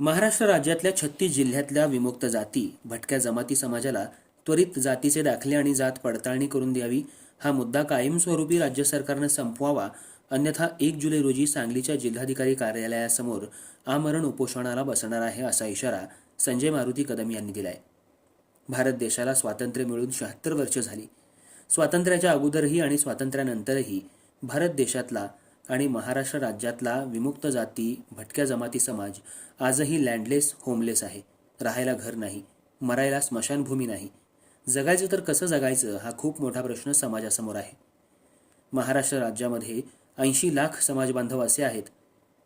महाराष्ट्र राज्यातल्या छत्तीस जिल्ह्यातल्या विमुक्त जाती भटक्या जमाती समाजाला त्वरित जातीचे दाखले आणि जात पडताळणी करून द्यावी हा मुद्दा कायमस्वरूपी राज्य सरकारनं संपवावा अन्यथा एक जुलै रोजी सांगलीच्या जिल्हाधिकारी कार्यालयासमोर आमरण उपोषणाला बसणार आहे असा इशारा संजय मारुती कदम यांनी दिलाय. भारत देशाला स्वातंत्र्य मिळून शहात्तर वर्ष झाली. स्वातंत्र्याच्या अगोदरही आणि स्वातंत्र्यानंतरही भारत देशातला आणि महाराष्ट्र राज्यातला विमुक्त जाती भटक्या जमाती समाज आजही लँडलेस होमलेस आहे. राहायला घर नाही मरायला स्मशानभूमी नाही. जगायचं तर कसं जगायचं हा खूप मोठा प्रश्न समाजासमोर आहे. महाराष्ट्र राज्यामध्ये ऐंशी लाख समाजबांधव असे आहेत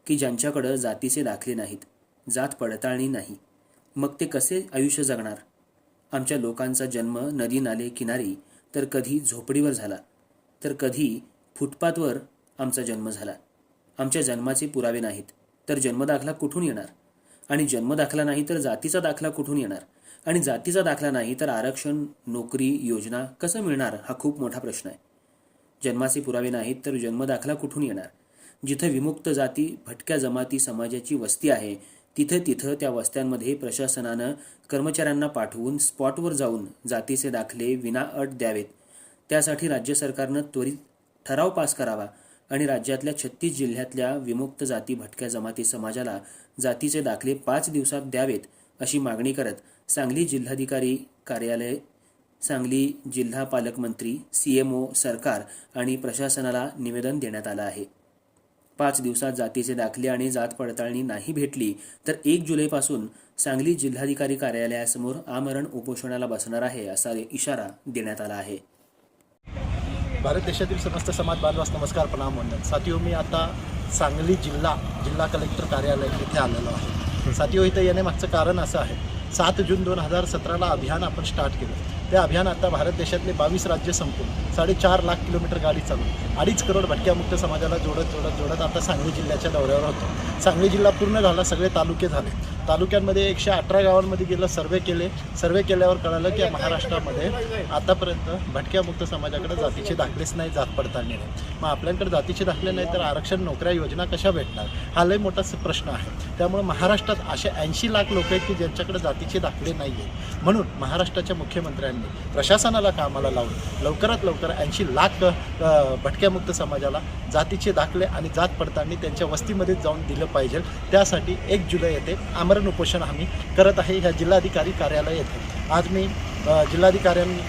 की ज्यांच्याकडं जातीचे दाखले नाहीत जात पडताळणी नाही. मग ते कसे आयुष्य जगणार? आमच्या लोकांचा जन्म नदी नाले किनारी तर कधी झोपडीवर झाला तर कधी फुटपाथवर आमचा जन्म झाला. आमच्या जन्माचे पुरावे नाहीत तर जन्मदाखला कुठून येणार? आणि जन्मदाखला नाही तर जातीचा दाखला कुठून येणार? आणि जातीचा दाखला नाही तर आरक्षण नोकरी योजना कसं मिळणार हा खूप मोठा प्रश्न आहे. जन्माचे पुरावे नाहीत तर जन्मदाखला कुठून येणार? जिथं विमुक्त जाती भटक्या जमाती समाजाची वस्ती आहे तिथं तिथं त्या वस्त्यांमध्ये प्रशासनानं कर्मचाऱ्यांना पाठवून स्पॉटवर जाऊन जातीचे दाखले विनाअट द्यावेत. त्यासाठी राज्य सरकारनं त्वरित ठराव पास करावा आणि राज्यातल्या छत्तीस जिल्ह्यातल्या विमुक्त जाती भटक्या जमाती समाजाला जातीचे दाखले पाच दिवसात द्यावेत अशी मागणी करत सांगली जिल्हाधिकारी कार्यालय सांगली जिल्हा पालकमंत्री सी एम ओ सरकार आणि प्रशासनाला निवेदन देण्यात आलं आहे. पाच दिवसात जातीचे दाखले आणि जात पडताळणी नाही भेटली तर एक जुलैपासून सांगली जिल्हाधिकारी कार्यालयासमोर आमरण उपोषणाला बसणार आहे असा इशारा देण्यात आला आहे. भारत देशातील समस्त समाज बांधवास नमस्कार प्रणाम वंदन. साथियो मी आता सांगली जिल्हा जिल्हा कलेक्टर कार्यालय इथे आलेलो आहे. साथियो इथं येण्यामागचं कारण असं आहे. सात जून दोन हजार सतराला अभियान आपण स्टार्ट केलं. ते अभियान आता भारत देशातले बावीस राज्य संपून साडेचार लाख किलोमीटर गाडी चालून अडीच करोड भटक्यामुक्त समाजाला जोडत जोडत जोडत आता सांगली जिल्ह्याच्या दौऱ्यावर होतो. सांगली जिल्हा पूर्ण झाला सगळे तालुके झाले. तालुक्यांमध्ये एकशे अठरा गावांमध्ये गेलं सर्वे केले. सर्वे केल्यावर कळालं की महाराष्ट्रामध्ये आतापर्यंत भटक्यामुक्त समाजाकडे जातीचे दाखलेच नाही जात पडताळणी नाही. मग आपल्याकडे जातीचे दाखले नाही तर आरक्षण नोकऱ्या योजना कशा भेटणार? हा लय मोठा प्रश्न आहे. त्यामुळे महाराष्ट्रात असे ऐंशी लाख लोक आहेत की ज्यांच्याकडे जातीचे दाखले नाही आहेत म्हणून महाराष्ट्राच्या मुख्यमंत्र्यांनी प्रशासनाला कामाला लावून लवकरात लवकर ऐंशी लाख भटक्यामुक्त समाजाला जातीचे दाखले आणि जात पडताळणी त्यांच्या वस्तीमध्ये जाऊन दिलं पाहिजे. त्यासाठी एक जुलै येथे आमरण उपोषण आम्ही करत आहे. ह्या जिल्हाधिकारी कार्यालय येथे. आज मी अ,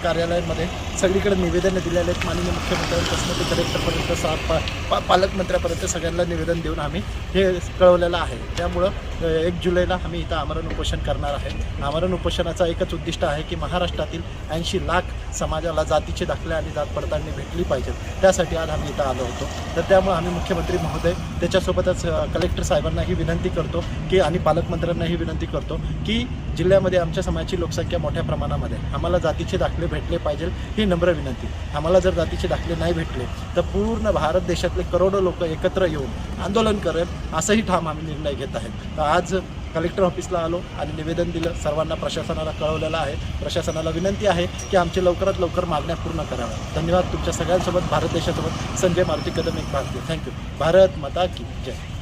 कार्यालयामध्ये सगळीकडे निवेदनं दिलेले आहेत. माननीय मुख्यमंत्र्यांपासून ते कलेक्टरपर्यंत सा पा पा पालकमंत्र्यापर्यंत सगळ्यांना निवेदन देऊन आम्ही हे कळवलेलं आहे. त्यामुळं एक जुलैला आम्ही इथं आमरण उपोषण करणार आहे. आमरण उपोषणाचा एकच उद्दिष्ट आहे की महाराष्ट्रातील ऐंशी लाख समाजाला जातीचे दाखले आणि जात पडताळणी भेटली पाहिजेत. त्यासाठी आज आम्ही इथं आलो होतो. तर त्यामुळे आम्ही मुख्यमंत्री महोदय त्याच्यासोबतच कलेक्टर साहेबांनाही विनंती करतो की आणि पालकमंत्र्यांनाही विनंती करतो की जिल्ह्यामध्ये आमच्या समाजाची लोकसंख्या मोठ्या प्रमाणामध्ये आम्हाला जातीचे दाखले भेटले पाहिजे ही नम्र विनंती. आम्हाला जर जातीचे दाखले नाही भेटले तर पूर्ण भारत देशातले करोडो लोक एकत्र येऊन आंदोलन करेल असंही ठाम आम्ही निर्णय घेत आहेत. तर आज कलेक्टर ऑफिसला आलो आणि निवेदन दिलं. सर्वांना प्रशासनाला कळवलेलं आहे. प्रशासनाला विनंती आहे की आमचे लवकरात लवकर मागण्या पूर्ण कराव्या धन्यवाद तुमच्या सगळ्यांसोबत भारत देशासोबत. संजय मारुती कदम एक भारतीय. थँक्यू भारत माता की जय.